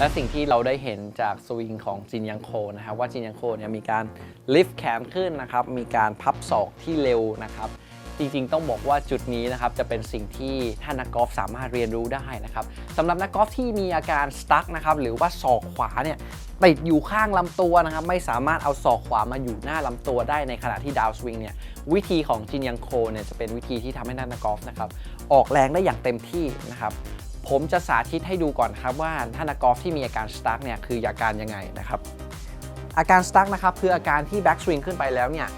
และสิ่งที่เราได้เห็นจากสวิงของจินยังโคนะครับว่าจินยังโคเนี่ยมีการลิฟต์แขนขึ้นนะครับมีการพับศอกที่เร็วนะครับจริงๆ ต้องบอกว่าจุดนี้นะครับจะเป็นสิ่งที่ท่านนักกอล์ฟสามารถเรียนรู้ได้นะครับสำหรับนักกอล์ฟที่มีอาการสตั๊กนะครับหรือว่าศอกขวาเนี่ยติดอยู่ข้างลำตัวนะครับไม่สามารถเอาศอกขวามาอยู่หน้าลำตัวได้ในขณะที่ดาวสวิงเนี่ยวิธีของจินยังโคเนี่ยจะเป็นวิธีที่ทำให้ท่านนักกอล์ฟนะครับออกแรงได้อย่างเต็มที่นะครับ ผมจะสาธิตให้ดูก่อนครับว่าท่านักกอล์ฟที่มีอาการสตั๊กเนี่ยคืออาการยังไงนะครับอาการสตั๊กนะครับคืออาการที่แบ็กสวิงขึ้นไปแล้วเนี่ย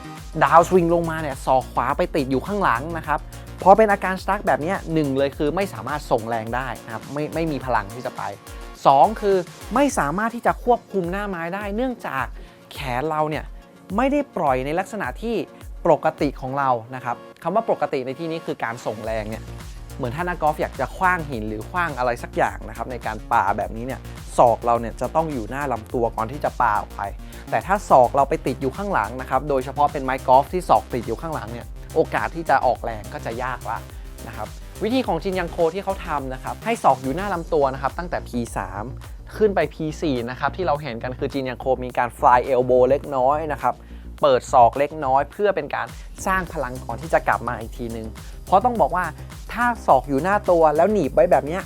ดาวสวิงลงมาเนี่ยศอกขวาไปติดอยู่ข้างหลังนะครับพอเป็นอาการสตั๊กแบบนี้หนึ่งเลยคือไม่สามารถส่งแรงได้นะครับไม่ไม่มีพลังที่จะไป 2 คือไม่สามารถที่จะควบคุมหน้าไม้ได้ เนื่องจากแขนเราเนี่ยไม่ได้ปล่อยในลักษณะที่ปกติของเรานะครับคำว่าปกติในที่นี้คือการส่งแรงเนี่ย เหมือนถ้านักกอล์ฟอยากจะคว้างหินหรือคว้างอะไรสักอย่างนะครับในการปาแบบนี้เนี่ยศอกเราเนี่ยจะต้องอยู่หน้าลำตัวก่อนที่จะปาออกไป แต่ถ้าศอกเราไปติดอยู่ข้างหลังนะครับโดยเฉพาะเป็นไม้กอล์ฟที่ศอกติดอยู่ข้างหลังเนี่ยโอกาสที่จะออกแรงก็จะยากละนะครับวิธีของจินยังโคที่เขาทำนะครับให้ศอกอยู่หน้าลำตัวนะครับตั้งแต่ P3 ขึ้นไป P4 นะครับที่เราเห็นกันคือจินยังโคมีการ fly elbow เล็กน้อยนะครับ เปิดศอกเล็กน้อย เพื่อเป็นการสร้างพลังก่อนที่จะกลับมาอีกทีนึง เพราะต้องบอกว่าถ้าศอกอยู่หน้าตัวแล้วหนีบไว้แบบนี้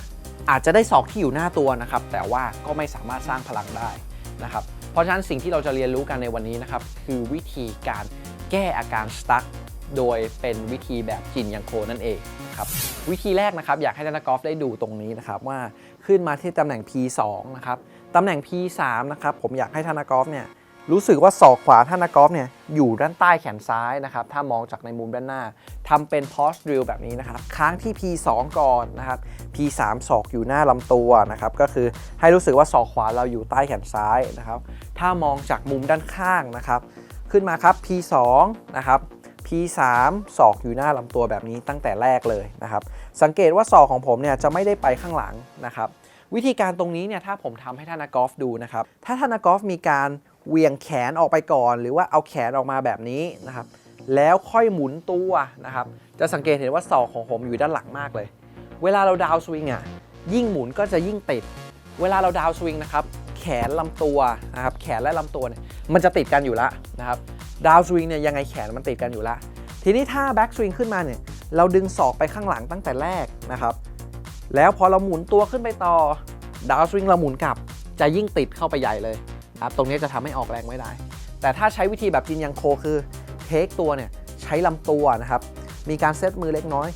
อาจจะได้ศอกที่อยู่หน้าตัวนะครับ แต่ว่าก็ไม่สามารถสร้างพลังได้นะครับ เพราะฉะนั้นสิ่งที่เราจะเรียนรู้กันในวันนี้นะครับ คือวิธีการแก้อาการสตั๊กโดยเป็นวิธีแบบจินยังโคนั่นเองนะครับวิธีแรกนะครับอยากให้นักกอล์ฟได้ดูตรงนี้นะครับว่าขึ้นมาที่ตำแหน่ง P2 นะครับตำแหน่ง P3 นะครับผมอยากให้ท่านนักกอล์ฟเนี่ย รู้สึกว่าศอกขวาท่านนักกอล์ฟเนี่ยอยู่ด้านใต้แขนซ้ายนะครับ ถ้ามองจากในมุมด้านหน้าทำเป็น post drill แบบนี้นะครับ ค้างที่ P2 ก่อนนะครับ P3 ศอกอยู่หน้าลำตัวนะครับ ก็คือให้รู้สึกว่าศอกขวาเราอยู่ใต้แขนซ้ายนะครับ ถ้ามองจากมุมด้านข้างนะครับ ขึ้นมาครับ P2 นะครับ P3 ศอกอยู่หน้าลำตัวแบบนี้ตั้งแต่แรกเลยนะครับ สังเกตว่าศอกของผมเนี่ยจะไม่ได้ไปข้างหลังนะครับ วิธีการตรงนี้เนี่ยถ้าผมทำให้ท่านนักกอล์ฟดูนะครับ ถ้าท่านนักกอล์ฟมีการ เวียงแขนออกไปก่อน หรือว่าเอาแขนออกมาแบบนี้นะครับ แล้วค่อยหมุนตัวนะครับ จะสังเกตเห็นว่าศอกของผมอยู่ด้านหลังมากเลย เวลาเราดาวสวิงอะยิ่งหมุนก็จะยิ่งติด เวลาเราดาวสวิงนะครับแขนลำตัวนะครับแขนและลำตัวเนี่ยมันจะติดกันอยู่แล้วนะครับดาวสวิงเนี่ยยังไงแขนมันติดกันอยู่แล้วทีนี้ถ้าแบ็กสวิงขึ้นมาเนี่ยเราดึงศอกไปข้างหลังตั้งแต่แรกนะครับ แล้วพอเราหมุนตัวขึ้นไปต่อดาวสวิงเราหมุนกลับจะยิ่งติดเข้าไปใหญ่เลย ครับตรงนี้จะทำให้ออกแรงไม่ได้ แต่ถ้าใช้วิธีแบบจินยังโคคือเทคตัวเนี่ยใช้ลำตัวนะครับ มีการเซตมือเล็กน้อย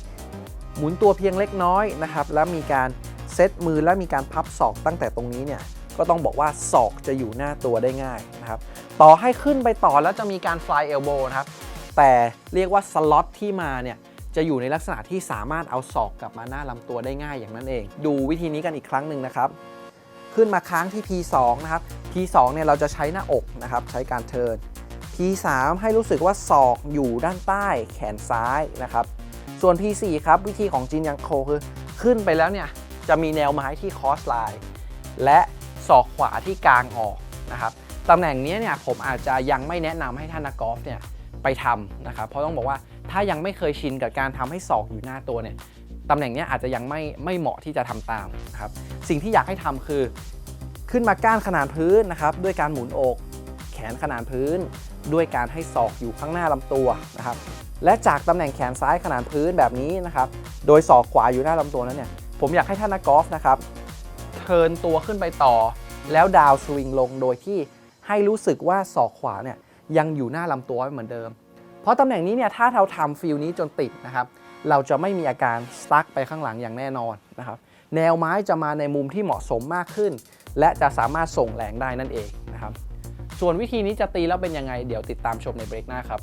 หมุนตัวเพียงเล็กน้อยนะครับ แล้วมีการเซตมือและมีการพับศอกตั้งแต่ตรงนี้เนี่ยก็ต้องบอกว่าศอกจะอยู่หน้าตัวได้ง่ายนะครับ ต่อให้ขึ้นไปต่อแล้วจะมีการ fly elbow นะครับ แต่เรียกว่าสล็อตที่มาเนี่ยจะอยู่ในลักษณะที่สามารถเอาศอกกลับมาหน้าลำตัวได้ง่ายอย่างนั้นเอง ดูวิธีนี้กันอีกครั้งหนึ่งนะครับ ขึ้นมาค้างที่ P2 นะครับ P2 เนี่ยเราจะใช้หน้าอกนะครับใช้การเทิร์น P3 ให้รู้สึกว่าศอกอยู่ด้านใต้แขนซ้ายนะครับ ส่วน P4 ครับวิธีของจินยังโคคือขึ้นไปแล้วเนี่ยจะมีแนวไม้ที่คอสไลน์และศอกขวาที่กลางออกนะครับตำแหน่งนี้เนี่ยผมอาจจะยังไม่แนะนำให้ท่านนักกอล์ฟเนี่ยไปทำนะครับเพราะต้องบอกว่าถ้ายังไม่เคยชินกับการทำให้ศอกอยู่หน้าตัวเนี่ย ตำแหน่งนี้อาจจะยังไม่ไม่เหมาะที่จะทำตามนะครับสิ่งที่อยากให้ทำคือขึ้นมาก้านขนานพื้นนะครับด้วยการหมุนอกแขนขนานพื้น ด้วยการให้ศอกอยู่ข้างหน้าลำตัวนะครับและจากตำแหน่งแขนซ้ายขนานพื้นแบบนี้นะครับโดยศอกขวาอยู่หน้าลำตัวนั้นเนี่ยผมอยากให้ท่านนักกอล์ฟนะครับเทินตัวขึ้นไปต่อ แล้วดาวสวิงลงโดยที่ให้รู้สึกว่าศอกขวาเนี่ยยังอยู่หน้าลำตัวไว้เหมือนเดิม เพราะตำแหน่งนี้เนี่ยถ้าเราทำฟิลนี้จนติดนะครับ เราจะไม่มีอาการสตั๊กไปข้างหลังอย่างแน่นอนนะครับ แนวไม้จะมาในมุมที่เหมาะสมมากขึ้น และจะสามารถส่งแรงได้นั่นเองนะครับ ส่วนวิธีนี้จะตีแล้วเป็นยังไง เดี๋ยวติดตามชมในเบรกหน้าครับ